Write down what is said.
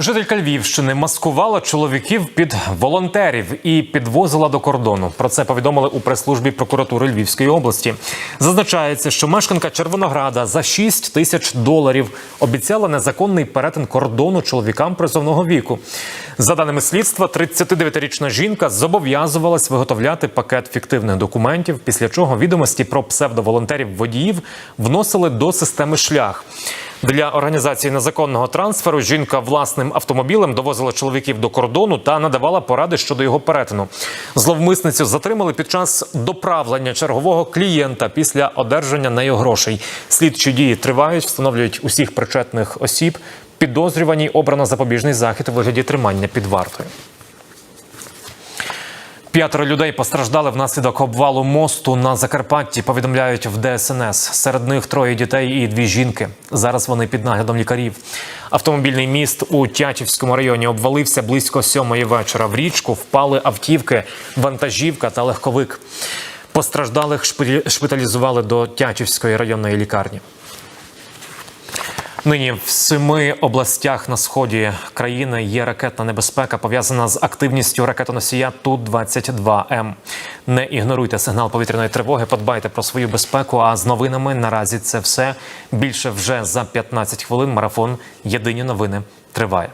Жителька Львівщини маскувала чоловіків під волонтерів і підвозила до кордону. Про це повідомили у прес-службі прокуратури Львівської області. Зазначається, що мешканка Червонограда за 6 тисяч доларів обіцяла незаконний перетин кордону чоловікам призовного віку. За даними слідства, 39-річна жінка зобов'язувалась виготовляти пакет фіктивних документів, після чого відомості про псевдоволонтерів водіїв вносили до системи шлях. Для організації незаконного трансферу жінка власним автомобілем довозила чоловіків до кордону та надавала поради щодо його перетину. Зловмисницю затримали під час доправлення чергового клієнта після одержання нею грошей. Слідчі дії тривають, встановлюють усіх причетних осіб. Підозрюваній обрано запобіжний захід у вигляді тримання під вартою. П'ятеро людей постраждали внаслідок обвалу мосту на Закарпатті. Повідомляють в ДСНС. Серед них троє дітей і дві жінки. Зараз вони під наглядом лікарів. Автомобільний міст у Тячівському районі обвалився близько сьомої вечора. В річку впали автівки, вантажівка та легковик. Постраждалих шпиталі- шпиталізували до Тячівської районної лікарні. Нині в семи областях на сході країни є ракетна небезпека, пов'язана з активністю ракетоносія Ту-22М. Не ігноруйте сигнал повітряної тривоги, подбайте про свою безпеку. А з новинами наразі це все. Більше вже за 15 хвилин. Марафон Єдині новини триває.